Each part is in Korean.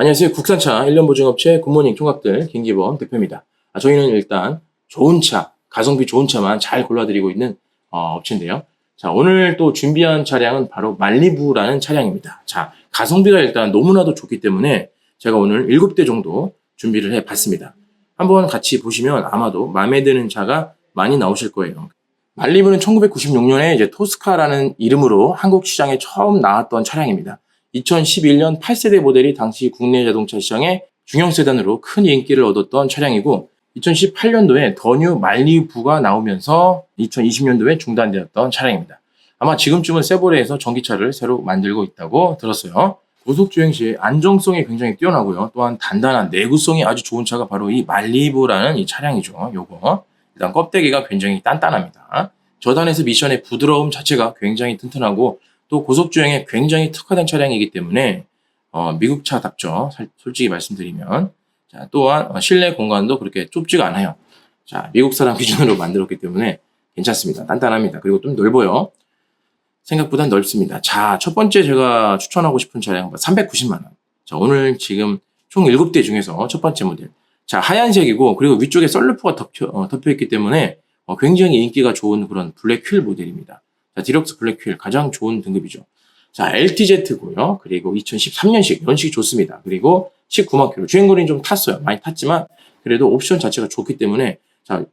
안녕하세요. 국산차 1년 보증업체 굿모닝 총각들 김기범 대표입니다. 아, 저희는 일단 좋은 차, 가성비 좋은 차만 잘 골라드리고 있는 어, 업체인데요. 자, 오늘 또 준비한 차량은 바로 말리부라는 차량입니다. 자, 가성비가 일단 너무나도 좋기 때문에 제가 오늘 7대 정도 준비를 해 봤습니다. 한번 같이 보시면 아마도 마음에 드는 차가 많이 나오실 거예요. 말리부는 1996년에 이제 토스카라는 이름으로 한국 시장에 처음 나왔던 차량입니다. 2011년 8세대 모델이 당시 국내 자동차 시장에 중형 세단으로 큰 인기를 얻었던 차량이고 2018년도에 더뉴 말리부가 나오면서 2020년도에 중단되었던 차량입니다. 아마 지금쯤은 세보레에서 전기차를 새로 만들고 있다고 들었어요. 고속 주행 시 안정성이 굉장히 뛰어나고요. 또한 단단한 내구성이 아주 좋은 차가 바로 이 말리부라는 이 차량이죠. 요거 일단 껍데기가 굉장히 단단합니다. 저단에서 미션의 부드러움 자체가 굉장히 튼튼하고 또 고속 주행에 굉장히 특화된 차량이기 때문에 어, 미국 차답죠. 살- 솔직히 말씀드리면 자, 또한 어, 실내 공간도 그렇게 좁지가 않아요. 자, 미국 사람 기준으로 만들었기 때문에 괜찮습니다. 단단합니다. 그리고 좀 넓어요. 생각보다 넓습니다. 자, 첫 번째 제가 추천하고 싶은 차량 390만 원. 자, 오늘 지금 총 7대 중에서 첫 번째 모델. 자, 하얀색이고 그리고 위쪽에 썰루프가 덮여, 어, 덮여 있기 때문에 어, 굉장히 인기가 좋은 그런 블랙 휠 모델입니다. 자, 디럭스 블랙 휠 가장 좋은 등급이죠. 자, LTZ고요. 그리고 2013년식 연식이 좋습니다. 그리고 19만 킬로. 주행거리는 좀 탔어요. 많이 탔지만 그래도 옵션 자체가 좋기 때문에 자,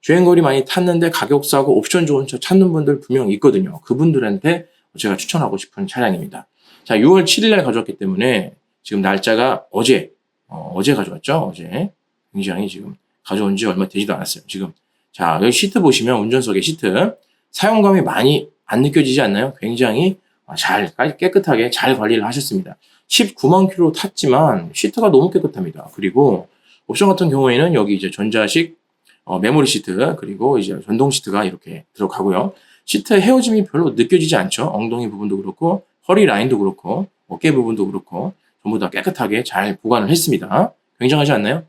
주행거리 많이 탔는데 가격 싸고 옵션 좋은 차 찾는 분들 분명 있거든요. 그분들한테 제가 추천하고 싶은 차량입니다. 자, 6월 7일 날 가져왔기 때문에 지금 날짜가 어제, 어, 제 가져왔죠? 어제. 굉장히 지금 가져온 지 얼마 되지도 않았어요. 지금. 자, 여기 시트 보시면 운전석의 시트. 사용감이 많이 안 느껴지지 않나요? 굉장히 잘, 깨끗하게 잘 관리를 하셨습니다. 19만 킬로 탔지만 시트가 너무 깨끗합니다. 그리고 옵션 같은 경우에는 여기 이제 전자식 어, 메모리 시트 그리고 이제 전동 시트가 이렇게 들어가고요. 시트 헤어짐이 별로 느껴지지 않죠. 엉덩이 부분도 그렇고 허리 라인도 그렇고 어깨 부분도 그렇고 전부 다 깨끗하게 잘 보관을 했습니다. 굉장하지 않나요?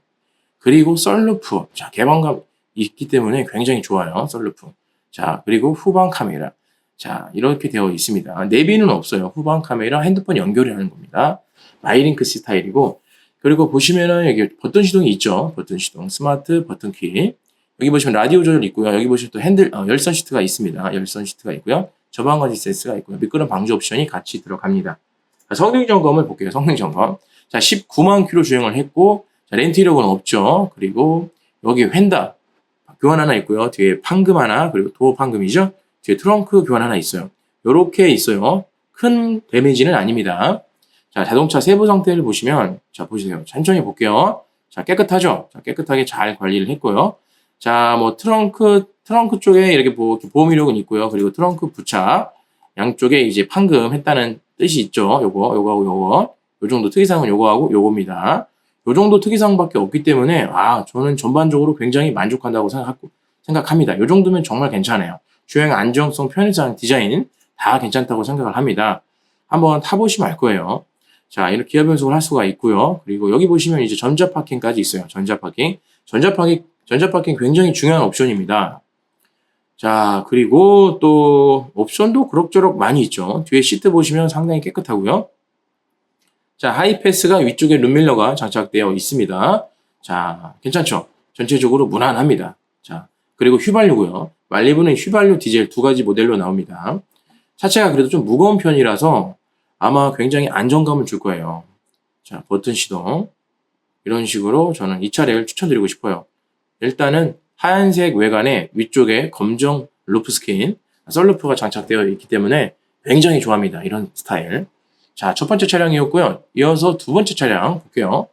그리고 썰루프. 자, 개방감 있기 때문에 굉장히 좋아요. 썰루프. 자, 그리고 후방 카메라. 자, 이렇게 되어 있습니다. 내비는 없어요. 후방 카메라 핸드폰 연결이 하는 겁니다. 마이링크 스타일이고 그리고 보시면은 여기 버튼 시동이 있죠. 버튼 시동, 스마트 버튼 키. 여기 보시면 라디오 조절 있고요. 여기 보시면 또 핸들 어, 열선 시트가 있습니다. 열선 시트가 있고요. 저방거지 센스가 있고요. 미끄럼 방지 옵션이 같이 들어갑니다. 자, 성능 점검을 볼게요. 성능 점검. 자, 19만 킬로 주행을 했고 자, 렌트 이력은 없죠. 그리고 여기 휀다 교환 하나 있고요. 뒤에 판금 하나 그리고 도어 판금이죠. 뒤에 트렁크 교환 하나 있어요. 요렇게 있어요. 큰 데미지는 아닙니다. 자, 자동차 세부 상태를 보시면 자, 보세요. 천천히 볼게요. 자, 깨끗하죠? 자, 깨끗하게 잘 관리를 했고요. 자, 뭐 트렁크 트렁크 쪽에 이렇게 보, 보험 이력은 있고요. 그리고 트렁크 부착 양쪽에 이제 판금 했다는 뜻이 있죠. 요거, 요거하고 요거. 요 정도 특이사항은 요거하고 요겁니다. 요 정도 특이사항밖에 없기 때문에 아, 저는 전반적으로 굉장히 만족한다고 생각하고 생각합니다. 요 정도면 정말 괜찮아요. 주행 안정성, 편의성, 디자인 다 괜찮다고 생각을 합니다. 한번 타보시면 알 거예요. 자, 이렇게 기어 변속을 할 수가 있고요. 그리고 여기 보시면 이제 전자 파킹까지 있어요. 전자 파킹. 전자 파킹, 전자 파킹 굉장히 중요한 옵션입니다. 자, 그리고 또 옵션도 그럭저럭 많이 있죠. 뒤에 시트 보시면 상당히 깨끗하고요. 자, 하이패스가 위쪽에 룸밀러가 장착되어 있습니다. 자, 괜찮죠? 전체적으로 무난합니다. 자, 그리고 휘발유고요. 말리부는 휘발유 디젤 두 가지 모델로 나옵니다. 차체가 그래도 좀 무거운 편이라서 아마 굉장히 안정감을 줄 거예요. 자, 버튼 시동. 이런 식으로 저는 이 차량을 추천드리고 싶어요. 일단은 하얀색 외관에 위쪽에 검정 루프 스킨, 썰루프가 장착되어 있기 때문에 굉장히 좋아합니다. 이런 스타일. 자, 첫 번째 차량이었고요. 이어서 두 번째 차량 볼게요.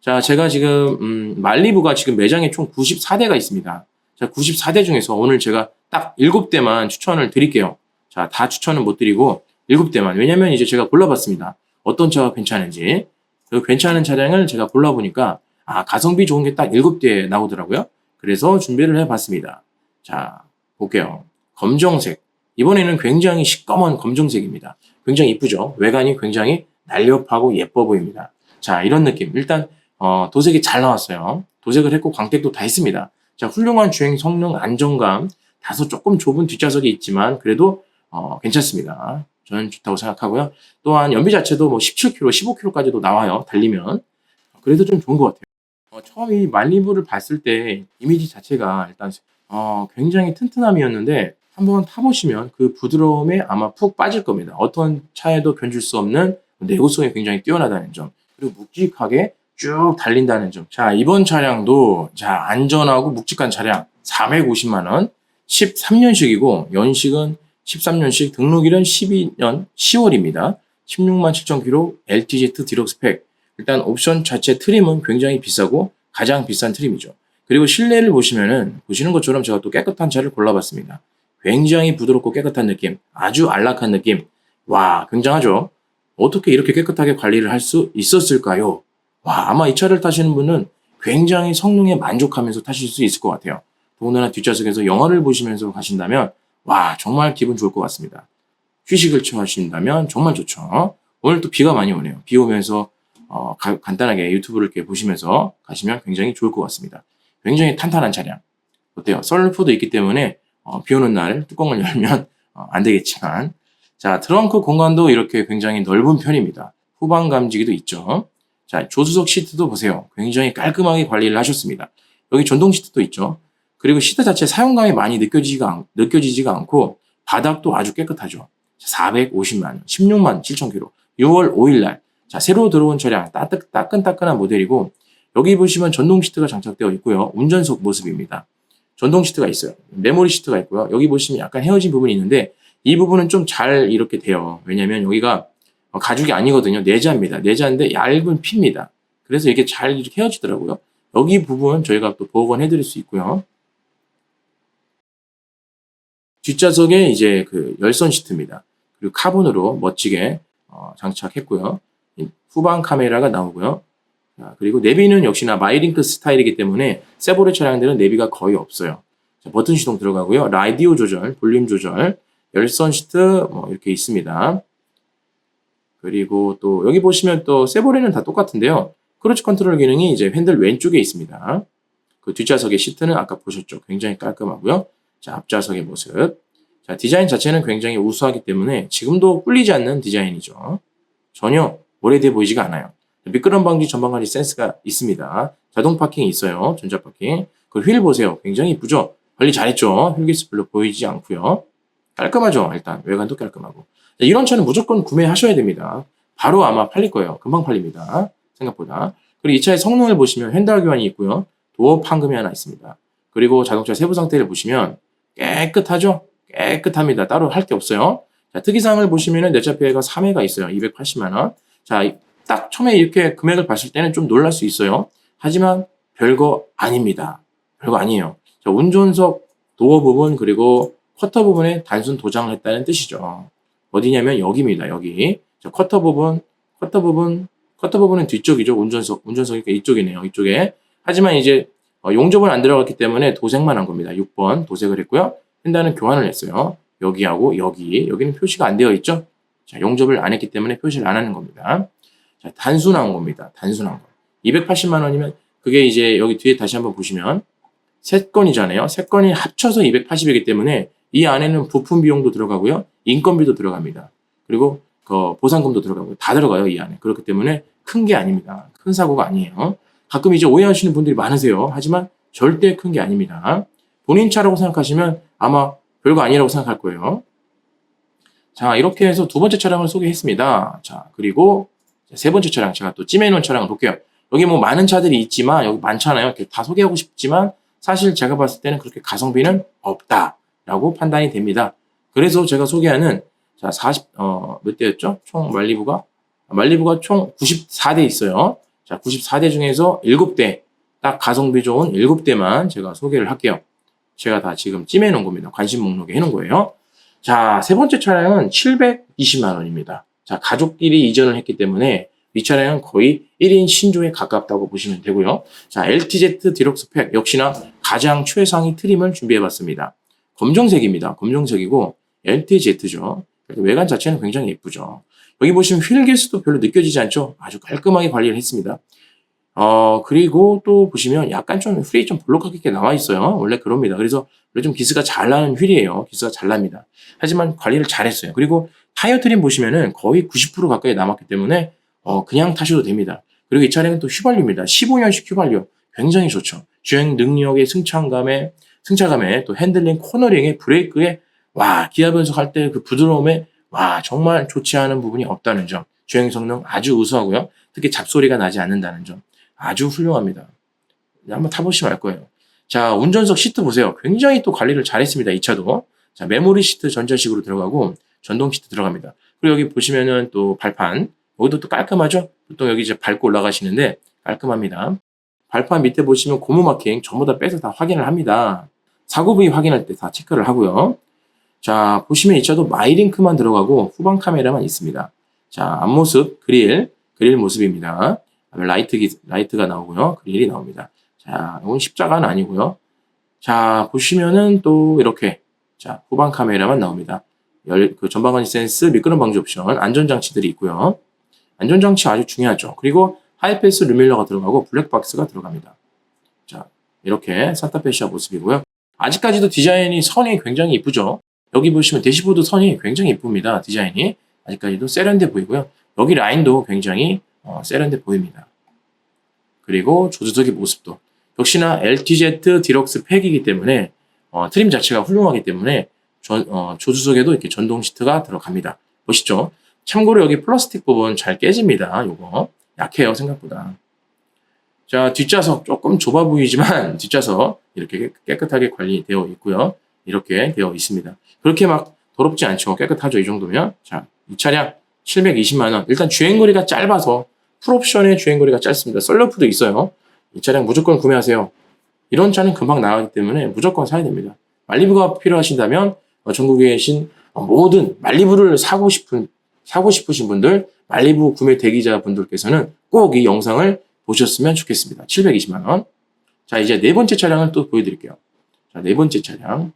자, 제가 지금 음, 말리부가 지금 매장에 총 94대가 있습니다. 자, 94대 중에서 오늘 제가 딱 7대만 추천을 드릴게요. 자, 다 추천은 못 드리고 7대만. 왜냐면 이제 제가 골라봤습니다. 어떤 차가 괜찮은지. 그 괜찮은 차량을 제가 골라보니까 아, 가성비 좋은 게 딱 7대 나오더라고요. 그래서 준비를 해봤습니다. 자, 볼게요. 검정색. 이번에는 굉장히 시꺼먼 검정색입니다. 굉장히 이쁘죠? 외관이 굉장히 날렵하고 예뻐 보입니다. 자, 이런 느낌. 일단, 어, 도색이 잘 나왔어요. 도색을 했고 광택도 다 했습니다. 자, 훌륭한 주행 성능, 안정감, 다소 조금 좁은 뒷좌석이 있지만 그래도 어, 괜찮습니다. 저는 좋다고 생각하고요. 또한 연비 자체도 뭐 17km, 15km까지도 나와요. 달리면. 그래도 좀 좋은 것 같아요. 어, 처음 이 말리부를 봤을 때 이미지 자체가 일단 어, 굉장히 튼튼함이었는데 한번 타보시면 그 부드러움에 아마 푹 빠질 겁니다. 어떤 차에도 견줄 수 없는 내구성이 굉장히 뛰어나다는 점. 그리고 묵직하게 쭉 달린다는 점. 자, 이번 차량도 자, 안전하고 묵직한 차량 450만 원, 13년식이고 연식은 13년식, 등록일은 12년 10월입니다. 16만 7천 킬로 LTZ 디럭스 팩. 일단 옵션 자체 트림은 굉장히 비싸고 가장 비싼 트림이죠. 그리고 실내를 보시면은 보시는 것처럼 제가 또 깨끗한 차를 골라봤습니다. 굉장히 부드럽고 깨끗한 느낌, 아주 안락한 느낌. 와, 굉장하죠? 어떻게 이렇게 깨끗하게 관리를 할 수 있었을까요? 와, 아마 이 차를 타시는 분은 굉장히 성능에 만족하면서 타실 수 있을 것 같아요. 더군다나 뒷좌석에서 영화를 보시면서 가신다면, 와, 정말 기분 좋을 것 같습니다. 휴식을 취하신다면 정말 좋죠. 오늘 또 비가 많이 오네요. 비 오면서 어, 가- 간단하게 유튜브를 이렇게 보시면서 가시면 굉장히 좋을 것 같습니다. 굉장히 탄탄한 차량. 어때요? 썰루프도 있기 때문에 어, 비 오는 날 뚜껑을 열면 어, 안 되겠지만 자 트렁크 공간도 이렇게 굉장히 넓은 편입니다. 후방 감지기도 있죠. 자 조수석 시트도 보세요. 굉장히 깔끔하게 관리를 하셨습니다. 여기 전동 시트도 있죠. 그리고 시트 자체 사용감이 많이 느껴지지가, 않, 느껴지지가 않고 바닥도 아주 깨끗하죠. 450만 원, 16만 7천 킬로. 6월 5일 날. 자, 새로 들어온 차량 따뜻, 따끈따끈한 모델이고 여기 보시면 전동 시트가 장착되어 있고요. 운전석 모습입니다. 전동 시트가 있어요. 메모리 시트가 있고요. 여기 보시면 약간 헤어진 부분이 있는데 이 부분은 좀 잘 이렇게 돼요. 왜냐면 여기가 어, 가죽이 아니거든요. 내자입니다. 내자인데 얇은 피입니다. 그래서 이게 잘 이렇게 헤어지더라고요. 여기 부분 저희가 또 복원해 드릴 수 있고요. 뒷좌석에 이제 그 열선 시트입니다. 그리고 카본으로 멋지게 어, 장착했고요. 이 후방 카메라가 나오고요. 자, 그리고 내비는 역시나 마이링크 스타일이기 때문에 세보레 차량들은 내비가 거의 없어요. 자, 버튼 시동 들어가고요. 라디오 조절, 볼륨 조절, 열선 시트 뭐 이렇게 있습니다. 그리고 또 여기 보시면 또 세보레는 다 똑같은데요. 크루즈 컨트롤 기능이 이제 핸들 왼쪽에 있습니다. 그 뒷좌석의 시트는 아까 보셨죠. 굉장히 깔끔하고요. 자, 앞좌석의 모습. 자, 디자인 자체는 굉장히 우수하기 때문에 지금도 꿀리지 않는 디자인이죠. 전혀 오래돼 보이지가 않아요. 미끄럼 방지 전방관리 센스가 있습니다. 자동 파킹이 있어요. 전자 파킹. 그 휠 보세요. 굉장히 이쁘죠? 관리 잘했죠? 휠기스 별로 보이지 않고요. 깔끔하죠? 일단 외관도 깔끔하고. 자, 이런 차는 무조건 구매하셔야 됩니다. 바로 아마 팔릴 거예요. 금방 팔립니다. 생각보다. 그리고 이 차의 성능을 보시면 핸들 교환이 있고요. 도어 판금이 하나 있습니다. 그리고 자동차 세부 상태를 보시면 깨끗하죠? 깨끗합니다. 따로 할 게 없어요. 자, 특이사항을 보시면은 내차 피해가 3회가 있어요. 280만원. 자, 딱 처음에 이렇게 금액을 봤을 때는 좀 놀랄 수 있어요. 하지만 별거 아닙니다. 별거 아니에요. 자, 운전석 도어 부분 그리고 커터 부분에 단순 도장을 했다는 뜻이죠. 어디냐면 여기입니다. 여기. 자, 커터 부분, 커터 부분, 커터 부분은 뒤쪽이죠. 운전석, 운전석이 이쪽이네요. 이쪽에. 하지만 이제 어, 용접은 안 들어갔기 때문에 도색만 한 겁니다. 6번 도색을 했고요. 펜다는 교환을 했어요. 여기하고 여기. 여기는 표시가 안 되어 있죠. 자, 용접을 안 했기 때문에 표시를 안 하는 겁니다. 자, 단순한 겁니다. 단순한 거. 280만 원이면 그게 이제 여기 뒤에 다시 한번 보시면 세 건이잖아요. 세 건이 합쳐서 280이기 때문에 이 안에는 부품 비용도 들어가고요. 인건비도 들어갑니다. 그리고 그 보상금도 들어가고 다 들어가요. 이 안에. 그렇기 때문에 큰 게 아닙니다. 큰 사고가 아니에요. 가끔 이제 오해하시는 분들이 많으세요. 하지만 절대 큰 게 아닙니다. 본인 차라고 생각하시면 아마 별거 아니라고 생각할 거예요. 자, 이렇게 해서 두 번째 차량을 소개했습니다. 자, 그리고 세 번째 차량 제가 또 찜해놓은 차량을 볼게요. 여기 뭐 많은 차들이 있지만 여기 많잖아요. 이렇게 다 소개하고 싶지만 사실 제가 봤을 때는 그렇게 가성비는 없다 라고 판단이 됩니다. 그래서 제가 소개하는 자 40, 어, 몇 대였죠? 총 말리부가 말리부가 총 94대 있어요. 자 94대 중에서 7대 딱 가성비 좋은 7대만 제가 소개를 할게요. 제가 다 지금 찜해 놓은 겁니다. 관심 목록에 해 놓은 거예요. 자, 세 번째 차량은 720만 원입니다. 자, 가족끼리 이전을 했기 때문에 이 차량은 거의 1인 신조에 가깝다고 보시면 되고요. 자, LTZ 디럭스 팩 역시나 가장 최상위 트림을 준비해 봤습니다. 검정색입니다. 검정색이고 LTZ죠. 외관 자체는 굉장히 예쁘죠. 여기 보시면 휠 개수도 별로 느껴지지 않죠? 아주 깔끔하게 관리를 했습니다. 어, 그리고 또 보시면 약간 좀 휠이 좀 볼록하게 나와 있어요. 원래 그럽니다. 그래서 좀 기스가 잘 나는 휠이에요. 기스가 잘 납니다. 하지만 관리를 잘 했어요. 그리고 타이어 트림 보시면은 거의 90% 가까이 남았기 때문에 어, 그냥 타셔도 됩니다. 그리고 이 차량은 또 휘발유입니다. 15년식 휘발유. 굉장히 좋죠. 주행 능력의 승차감에, 승차감에 또 핸들링, 코너링에, 브레이크에, 와, 기아 변속 할 때 그 부드러움에, 와, 정말 좋지 않은 부분이 없다는 점. 주행 성능 아주 우수하고요. 특히 잡소리가 나지 않는다는 점. 아주 훌륭합니다. 네, 한번 타보시면 알 거예요. 자, 운전석 시트 보세요. 굉장히 또 관리를 잘했습니다. 이 차도. 자, 메모리 시트 전자식으로 들어가고 전동 시트 들어갑니다. 그리고 여기 보시면은 또 발판. 여기도 또 깔끔하죠? 보통 여기 이제 밟고 올라가시는데 깔끔합니다. 발판 밑에 보시면 고무 마킹 전부 다 빼서 다 확인을 합니다. 사고 부위 확인할 때 다 체크를 하고요. 자, 보시면 이 차도 마이링크만 들어가고 후방 카메라만 있습니다. 자, 앞모습 그릴, 그릴 모습입니다. 라이트, 기- 라이트가 나오고요. 그릴이 나옵니다. 자, 이건 십자가는 아니고요. 자, 보시면은 또 이렇게 자, 후방 카메라만 나옵니다. 열, 그 전방건이 센스, 미끄럼 방지 옵션, 안전장치들이 있고요. 안전장치 아주 중요하죠. 그리고 하이패스 루밀러가 들어가고 블랙박스가 들어갑니다. 자, 이렇게 산타페시아 모습이고요. 아직까지도 디자인이 선이 굉장히 이쁘죠. 여기 보시면 대시보드 선이 굉장히 이쁩니다. 디자인이. 아직까지도 세련돼 보이고요. 여기 라인도 굉장히 어, 세련돼 보입니다. 그리고 조수석의 모습도 역시나 LTZ 디럭스 팩이기 때문에 어, 트림 자체가 훌륭하기 때문에 전- 어, 조수석에도 이렇게 전동 시트가 들어갑니다. 보시죠. 참고로 여기 플라스틱 부분 잘 깨집니다. 요거 약해요 생각보다. 자 뒷좌석 조금 좁아 보이지만 뒷좌석 이렇게 깨- 깨끗하게 관리되어 있고요. 이렇게 되어 있습니다. 그렇게 막 더럽지 않죠. 깨끗하죠. 이 정도면. 자, 이 차량 720만 원. 일단 주행거리가 짧아서 풀옵션의 주행거리가 짧습니다. 썰러프도 있어요. 이 차량 무조건 구매하세요. 이런 차는 금방 나가기 때문에 무조건 사야 됩니다. 말리부가 필요하신다면 어, 전국에 계신 어, 모든 말리부를 사고 싶은 사고 싶으신 분들 말리부 구매 대기자 분들께서는 꼭 이 영상을 보셨으면 좋겠습니다. 720만 원. 자 이제 네 번째 차량을 또 보여드릴게요. 자 네 번째 차량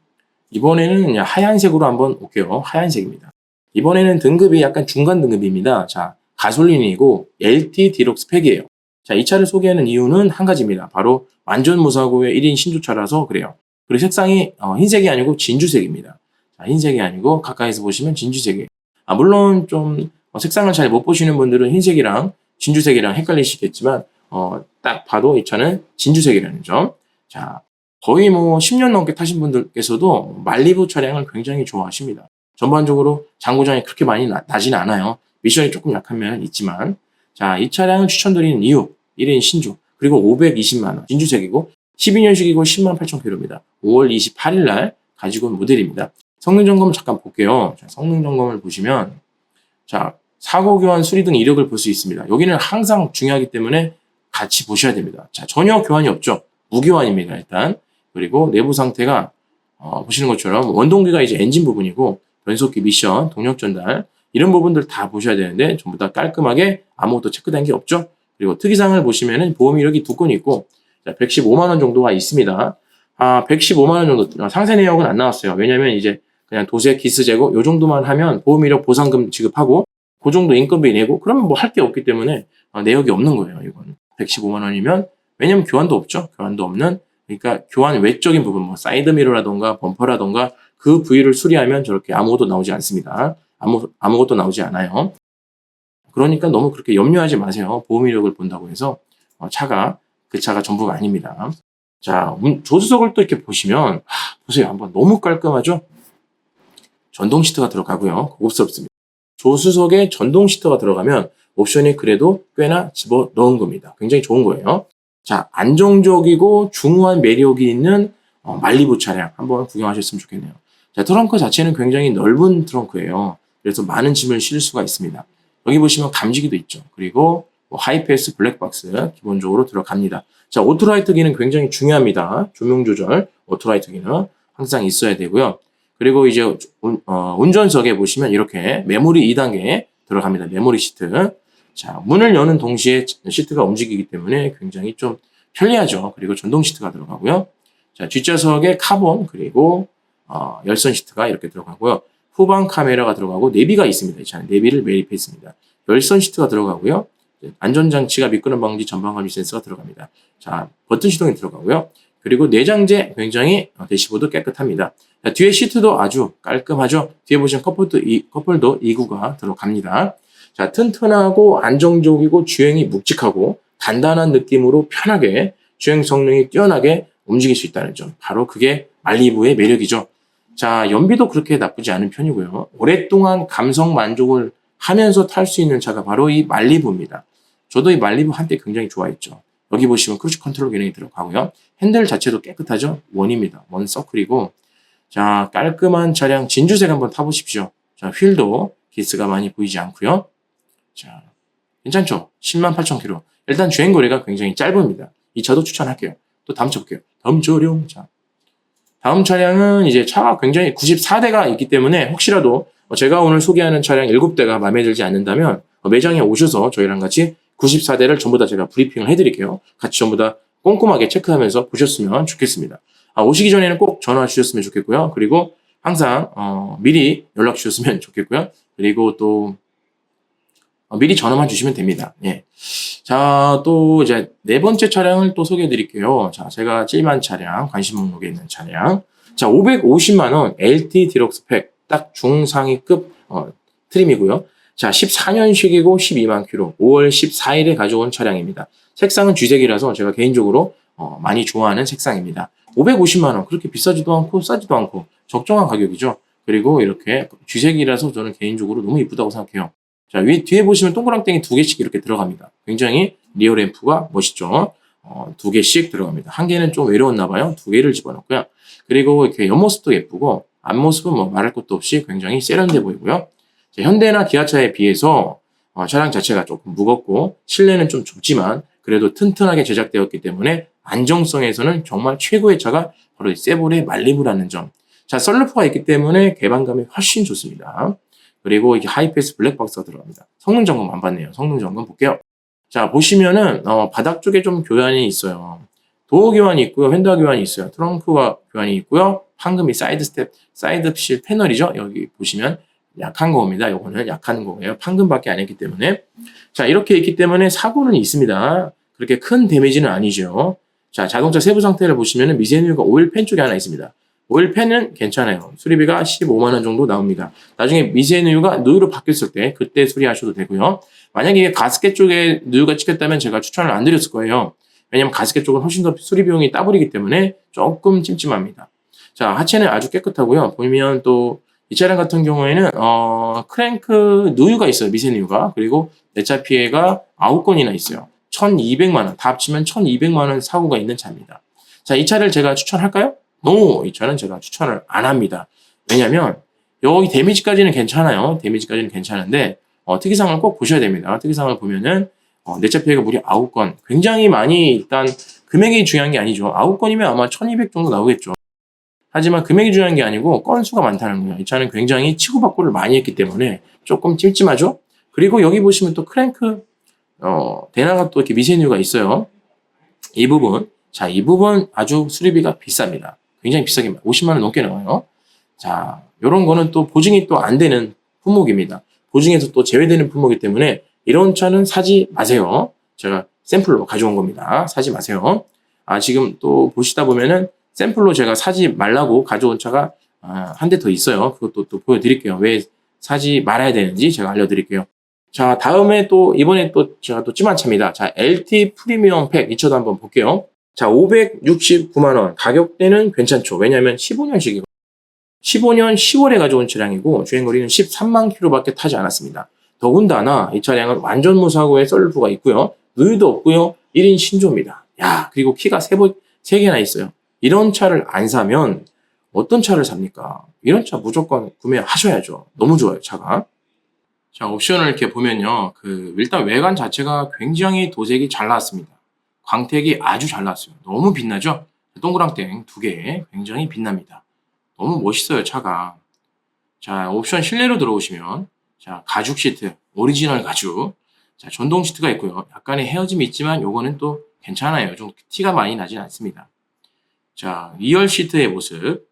이번에는 하얀색으로 한번 올게요. 하얀색입니다. 이번에는 등급이 약간 중간 등급입니다. 자 가솔린이고 LT 디럭스 팩이에요. 자, 이 차를 소개하는 이유는 한 가지입니다. 바로 완전 무사고의 1인 신조차라서 그래요. 그리고 색상이 어, 흰색이 아니고 진주색입니다. 자, 흰색이 아니고 가까이서 보시면 진주색이에요. 아, 물론 좀 어, 색상을 잘 못 보시는 분들은 흰색이랑 진주색이랑 헷갈리시겠지만 어, 딱 봐도 이 차는 진주색이라는 점. 자, 거의 뭐 10년 넘게 타신 분들께서도 말리부 차량을 굉장히 좋아하십니다. 전반적으로 장고장이 그렇게 많이 나, 나진 않아요. 미션이 조금 약한 면은 있지만 자, 이 차량을 추천드리는 이유 1인 신조 그리고 520만 원 진주색이고 12년식이고 10만 8천 킬로입니다. 5월 28일 날 가지고 온 모델입니다. 성능 점검을 잠깐 볼게요. 자, 성능 점검을 보시면 자, 사고 교환 수리 등 이력을 볼 수 있습니다. 여기는 항상 중요하기 때문에 같이 보셔야 됩니다. 자, 전혀 교환이 없죠. 무교환입니다, 일단. 그리고 내부 상태가 어, 보시는 것처럼 원동기가 이제 엔진 부분이고 변속기 미션, 동력 전달 이런 부분들 다 보셔야 되는데 전부 다 깔끔하게 아무것도 체크된 게 없죠. 그리고 특이사항을 보시면은 보험 이력이 두 건 있고 자, 115만 원 정도가 있습니다. 아, 115만 원 정도 아, 상세 내역은 안 나왔어요. 왜냐면 이제 그냥 도세 기스 제거 요 정도만 하면 보험 이력 보상금 지급하고 그 정도 인건비 내고 그러면 뭐 할 게 없기 때문에 아, 내역이 없는 거예요. 이건 115만 원이면 왜냐면 교환도 없죠. 교환도 없는 그러니까 교환 외적인 부분 뭐 사이드 미러라던가 범퍼라던가 그 부위를 수리하면 저렇게 아무것도 나오지 않습니다. 아무 아무것도 나오지 않아요. 그러니까 너무 그렇게 염려하지 마세요. 보험 이력을 본다고 해서 어, 차가 그 차가 전부가 아닙니다. 자, 운- 조수석을 또 이렇게 보시면 하, 보세요. 한번 너무 깔끔하죠? 전동 시트가 들어가고요. 고급스럽습니다. 조수석에 전동 시트가 들어가면 옵션이 그래도 꽤나 집어 넣은 겁니다. 굉장히 좋은 거예요. 자, 안정적이고 중후한 매력이 있는 어, 말리부 차량 한번 구경하셨으면 좋겠네요. 자, 트렁크 자체는 굉장히 넓은 트렁크예요. 그래서 많은 짐을 실을 수가 있습니다. 여기 보시면 감지기도 있죠. 그리고 뭐 하이패스 블랙박스 기본적으로 들어갑니다. 자, 오토라이트 기는 굉장히 중요합니다. 조명 조절 오토라이트 기는 항상 있어야 되고요. 그리고 이제 운, 어, 운전석에 보시면 이렇게 메모리 2단계 들어갑니다. 메모리 시트. 자, 문을 여는 동시에 시트가 움직이기 때문에 굉장히 좀 편리하죠. 그리고 전동 시트가 들어가고요. 자, 뒷좌석에 카본 그리고 어, 열선 시트가 이렇게 들어가고요. 후방 카메라가 들어가고 내비가 있습니다. 이 차는 내비를 매립했습니다. 열선 시트가 들어가고요. 안전장치가 미끄럼 방지 전방 감 지 센서가 들어갑니다. 자, 버튼 시동이 들어가고요. 그리고 내장재 굉장히 어, 대시보드 깨끗합니다. 자, 뒤에 시트도 아주 깔끔하죠. 뒤에 보시면 컵홀도, 이, 컵홀도 2구가 들어갑니다. 자, 튼튼하고 안정적이고 주행이 묵직하고 단단한 느낌으로 편하게 주행 성능이 뛰어나게 움직일 수 있다는 점. 바로 그게 말리부의 매력이죠. 자, 연비도 그렇게 나쁘지 않은 편이고요. 오랫동안 감성 만족을 하면서 탈 수 있는 차가 바로 이 말리부입니다. 저도 이 말리부 한때 굉장히 좋아했죠. 여기 보시면 크루즈 컨트롤 기능이 들어가고요. 핸들 자체도 깨끗하죠? 원입니다. 원 서클이고. 자, 깔끔한 차량 진주색 한번 타보십시오. 자, 휠도 기스가 많이 보이지 않고요. 자, 괜찮죠? 10만 8천 킬로. 일단 주행 거리가 굉장히 짧습니다. 이 차도 추천할게요. 또 다음 차 볼게요. 다음 차량. 자, 다음 차량은 이제 차가 굉장히 94대가 있기 때문에 혹시라도 어, 제가 오늘 소개하는 차량 7대가 마음에 들지 않는다면 어, 매장에 오셔서 저희랑 같이 94대를 전부 다 제가 브리핑을 해드릴게요. 같이 전부 다 꼼꼼하게 체크하면서 보셨으면 좋겠습니다. 아, 오시기 전에는 꼭 전화 주셨으면 좋겠고요. 그리고 항상 어, 미리 연락 주셨으면 좋겠고요. 그리고 또 어, 미리 전화만 주시면 됩니다. 예. 자, 또 이제 네 번째 차량을 또 소개해 드릴게요. 자, 제가 찔만 차량, 관심 목록에 있는 차량. 자, 550만 원 LT 디럭스 팩, 딱 중상위급 어, 트림이고요. 자, 14년식이고 12만 킬로, 5월 14일에 가져온 차량입니다. 색상은 쥐색이라서 제가 개인적으로 어, 많이 좋아하는 색상입니다. 550만 원, 그렇게 비싸지도 않고 싸지도 않고 적정한 가격이죠. 그리고 이렇게 쥐색이라서 저는 개인적으로 너무 이쁘다고 생각해요. 자, 위, 뒤에 보시면 동그랑땡이 두 개씩 이렇게 들어갑니다. 굉장히 리어 램프가 멋있죠. 어, 두 개씩 들어갑니다. 한 개는 좀 외로웠나 봐요. 두 개를 집어넣고요. 그리고 이렇게 옆모습도 예쁘고 앞모습은 뭐 말할 것도 없이 굉장히 세련돼 보이고요. 자, 현대나 기아차에 비해서 어, 차량 자체가 조금 무겁고 실내는 좀 좁지만 그래도 튼튼하게 제작되었기 때문에 안정성에서는 정말 최고의 차가 바로 이 세보레 말리부라는 점. 자, 썰루프가 있기 때문에 개방감이 훨씬 좋습니다. 그리고 이게 하이패스 블랙박스가 들어갑니다. 성능 점검 안 받네요. 성능 점검 볼게요. 자, 보시면은, 어, 바닥 쪽에 좀 교환이 있어요. 도어 교환이 있고요. 핸들 교환이 있어요. 트렁크가 교환이 있고요. 황금이 사이드 스텝, 사이드 실 패널이죠. 여기 보시면 약한 거입니다. 요거는 약한 거예요. 판금밖에 안 했기 때문에. 자, 이렇게 있기 때문에 사고는 있습니다. 그렇게 큰 데미지는 아니죠. 자, 자동차 세부 상태를 보시면은 미세누유가 오일 팬 쪽에 하나 있습니다. 오일팬은 괜찮아요. 수리비가 15만 원 정도 나옵니다. 나중에 미세 누유가 누유로 바뀌었을 때 그때 수리하셔도 되고요. 만약에 가스켓 쪽에 누유가 찍혔다면 제가 추천을 안 드렸을 거예요. 왜냐면 가스켓 쪽은 훨씬 더 수리 비용이 따블이기 때문에 조금 찜찜합니다. 자, 하체는 아주 깨끗하고요. 보면 또 이 차량 같은 경우에는 어, 크랭크 누유가 있어요. 미세 누유가. 그리고 내차 피해가 9건이나 있어요. 1200만 원. 다 합치면 1200만 원 사고가 있는 차입니다. 자, 이 차를 제가 추천할까요? 노! 이 차는 제가 추천을 안 합니다. 왜냐면 여기 데미지까지는 괜찮아요. 데미지까지는 괜찮은데 어, 특이사항을 꼭 보셔야 됩니다. 특이사항을 보면은 어, 내차 피해가 무려 9건. 굉장히 많이 일단 금액이 중요한 게 아니죠. 9건이면 아마 1200 정도 나오겠죠. 하지만 금액이 중요한 게 아니고 건수가 많다는 거예요. 이 차는 굉장히 치고받고를 많이 했기 때문에 조금 찜찜하죠. 그리고 여기 보시면 또 크랭크 어, 대나가 또 이렇게 미세누유가 있어요. 이 부분. 자, 이 부분 아주 수리비가 비쌉니다. 굉장히 비싸게 50만 원 넘게 나와요. 자, 요런 거는 또 보증이 또 안 되는 품목입니다. 보증에서 또 제외되는 품목이기 때문에 이런 차는 사지 마세요. 제가 샘플로 가져온 겁니다. 사지 마세요. 아, 지금 또 보시다 보면은 샘플로 제가 사지 말라고 가져온 차가 아, 한 대 더 있어요. 그것도 또 보여드릴게요. 왜 사지 말아야 되는지 제가 알려드릴게요. 자, 다음에 또, 이번에 또 제가 또 찜한 차입니다. 자, LT 프리미엄 팩, 이 차도 한번 볼게요. 자, 569만원. 가격대는 괜찮죠. 왜냐면 15년식이고. 15년 10월에 가져온 차량이고, 주행거리는 13만 킬로밖에 타지 않았습니다. 더군다나 이 차량은 완전 무사고에 썰루프가 있고요. 누유도 없고요. 1인 신조입니다. 야, 그리고 키가 3번, 3개나 있어요. 이런 차를 안 사면 어떤 차를 삽니까? 이런 차 무조건 구매하셔야죠. 너무 좋아요, 차가. 자, 옵션을 이렇게 보면요. 그, 일단 외관 자체가 굉장히 도색이 잘 나왔습니다. 광택이 아주 잘 나왔어요. 너무 빛나죠? 동그랑땡 두 개 굉장히 빛납니다. 너무 멋있어요, 차가. 자, 옵션 실내로 들어오시면, 자, 가죽 시트, 오리지널 가죽. 자, 전동 시트가 있고요. 약간의 헤어짐이 있지만 요거는 또 괜찮아요. 좀 티가 많이 나진 않습니다. 자, 2열 시트의 모습.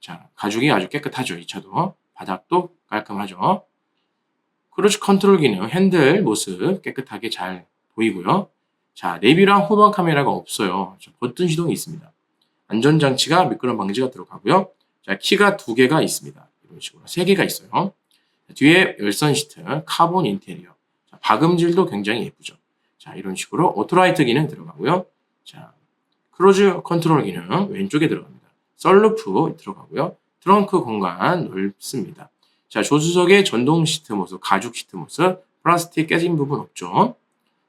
자, 가죽이 아주 깨끗하죠, 이 차도. 바닥도 깔끔하죠. 크루즈 컨트롤 기능, 핸들 모습 깨끗하게 잘 보이고요. 자, 내비랑 후방 카메라가 없어요. 자, 버튼 시동이 있습니다. 안전장치가 미끄럼 방지가 들어가고요. 자, 키가 두 개가 있습니다. 이런 식으로 세 개가 있어요. 자, 뒤에 열선 시트, 카본 인테리어. 자, 박음질도 굉장히 예쁘죠. 자, 이런 식으로 오토라이트 기능 들어가고요. 자, 크루즈 컨트롤 기능 왼쪽에 들어갑니다. 썰루프 들어가고요. 트렁크 공간 넓습니다. 자, 조수석에 전동 시트 모습, 가죽 시트 모습, 플라스틱 깨진 부분 없죠.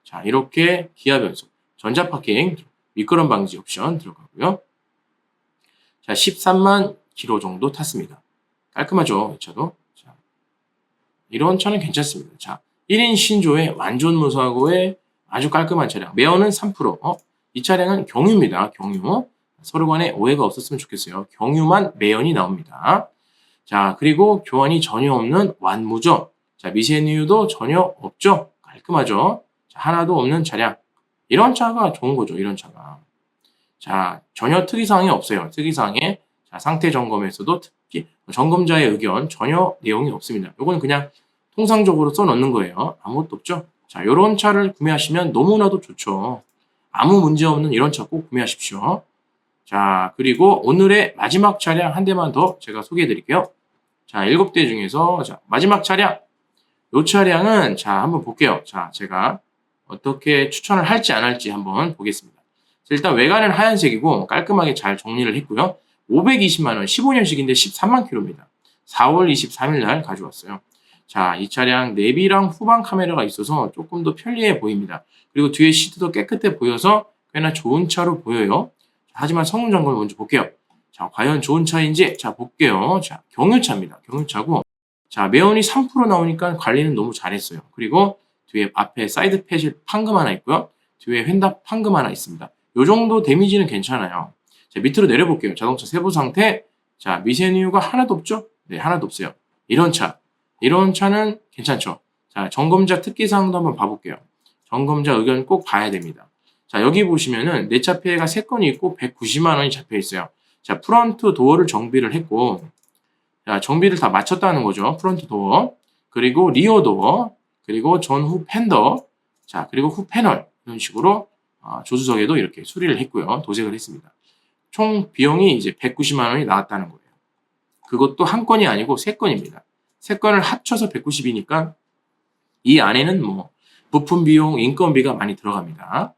자, 이렇게 기아 변속, 전자 파킹, 미끄럼 방지 옵션 들어가고요. 자, 13만 킬로 정도 탔습니다. 깔끔하죠, 이 차도. 자, 이런 차는 괜찮습니다. 자, 1인 신조의 완전 무사고의 아주 깔끔한 차량. 매연은 3%. 어? 이 차량은 경유입니다. 경유. 서로 간에 오해가 없었으면 좋겠어요. 경유만 매연이 나옵니다. 자, 그리고 교환이 전혀 없는 완무죠. 자, 미세누유도 전혀 없죠. 깔끔하죠. 자, 하나도 없는 차량. 이런 차가 좋은 거죠. 이런 차가. 자, 전혀 특이사항이 없어요. 특이사항에 자, 상태 점검에서도 특히 점검자의 의견 전혀 내용이 없습니다. 이건 그냥 통상적으로 써놓는 거예요. 아무것도 없죠. 자, 이런 차를 구매하시면 너무나도 좋죠. 아무 문제 없는 이런 차 꼭 구매하십시오. 자, 그리고 오늘의 마지막 차량 한 대만 더 제가 소개해 드릴게요. 자, 일곱 대 중에서 자, 마지막 차량. 이 차량은 자, 한번 볼게요. 자, 제가 어떻게 추천을 할지 안 할지 한번 보겠습니다. 자, 일단 외관은 하얀색이고 깔끔하게 잘 정리를 했고요. 520만 원, 15년식인데 13만 킬로입니다. 4월 23일 날 가져왔어요. 자, 이 차량 내비랑 후방 카메라가 있어서 조금 더 편리해 보입니다. 그리고 뒤에 시트도 깨끗해 보여서 꽤나 좋은 차로 보여요. 하지만 성능 점검을 먼저 볼게요. 자, 과연 좋은 차인지 자 볼게요. 자, 경유차입니다. 경유차고 자 매연이 3% 나오니까 관리는 너무 잘했어요. 그리고 뒤에 앞에 사이드 패실 판금 하나 있고요. 뒤에 휀다 판금 하나 있습니다. 요 정도 데미지는 괜찮아요. 자, 밑으로 내려볼게요. 자동차 세부 상태. 자, 미세누유가 하나도 없죠? 네, 하나도 없어요. 이런 차. 이런 차는 괜찮죠? 자, 점검자 특기사항도 한번 봐볼게요. 점검자 의견 꼭 봐야 됩니다. 자, 여기 보시면은 내 차 피해가 3건이 있고 190만 원이 잡혀 있어요. 자, 프런트 도어를 정비를 했고, 자, 정비를 다 마쳤다는 거죠. 프런트 도어. 그리고 리어 도어. 그리고 전후 팬더. 자, 그리고 후 패널. 이런 식으로 어, 조수석에도 이렇게 수리를 했고요. 도색을 했습니다. 총 비용이 이제 190만 원이 나왔다는 거예요. 그것도 한 건이 아니고 세 건입니다. 세 건을 합쳐서 190이니까 이 안에는 뭐 부품 비용, 인건비가 많이 들어갑니다.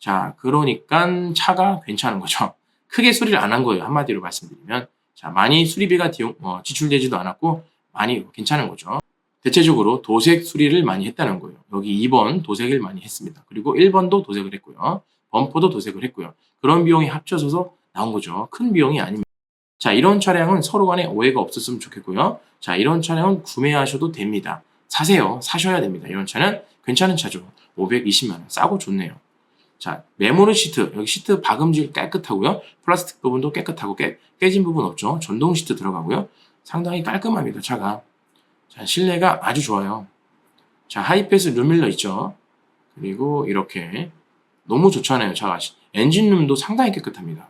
자, 그러니까 차가 괜찮은 거죠. 크게 수리를 안 한 거예요. 한마디로 말씀드리면. 자, 많이 수리비가 디용- 어, 지출되지도 않았고 많이 괜찮은 거죠. 대체적으로 도색 수리를 많이 했다는 거예요. 여기 2번 도색을 많이 했습니다. 그리고 1번도 도색을 했고요. 범퍼도 도색을 했고요. 그런 비용이 합쳐져서 나온 거죠. 큰 비용이 아닙니다. 자, 이런 차량은 서로 간에 오해가 없었으면 좋겠고요. 자, 이런 차량은 구매하셔도 됩니다. 사세요. 사셔야 됩니다. 이런 차는 괜찮은 차죠. 520만원. 싸고 좋네요. 자, 메모리 시트. 여기 시트 박음질 깨끗하고요. 플라스틱 부분도 깨끗하고 깨, 깨진 부분 없죠. 전동 시트 들어가고요. 상당히 깔끔합니다. 차가. 자, 실내가 아주 좋아요. 자, 하이패스 루밀러 있죠. 그리고 이렇게 너무 좋잖아요. 차가. 엔진룸도 상당히 깨끗합니다.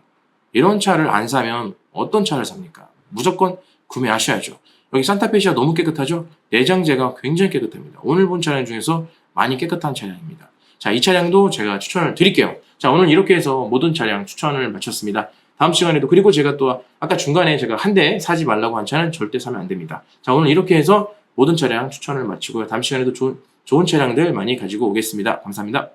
이런 차를 안 사면 어떤 차를 삽니까? 무조건 구매하셔야죠. 여기 산타페시아 너무 깨끗하죠? 내장재가 굉장히 깨끗합니다. 오늘 본 차량 중에서 많이 깨끗한 차량입니다. 자, 이 차량도 제가 추천을 드릴게요. 자, 오늘 이렇게 해서 모든 차량 추천을 마쳤습니다. 다음 시간에도 그리고 제가 또 아까 중간에 제가 한 대 사지 말라고 한 차는 절대 사면 안 됩니다. 자, 오늘 이렇게 해서 모든 차량 추천을 마치고요. 다음 시간에도 좋은, 좋은 차량들 많이 가지고 오겠습니다. 감사합니다.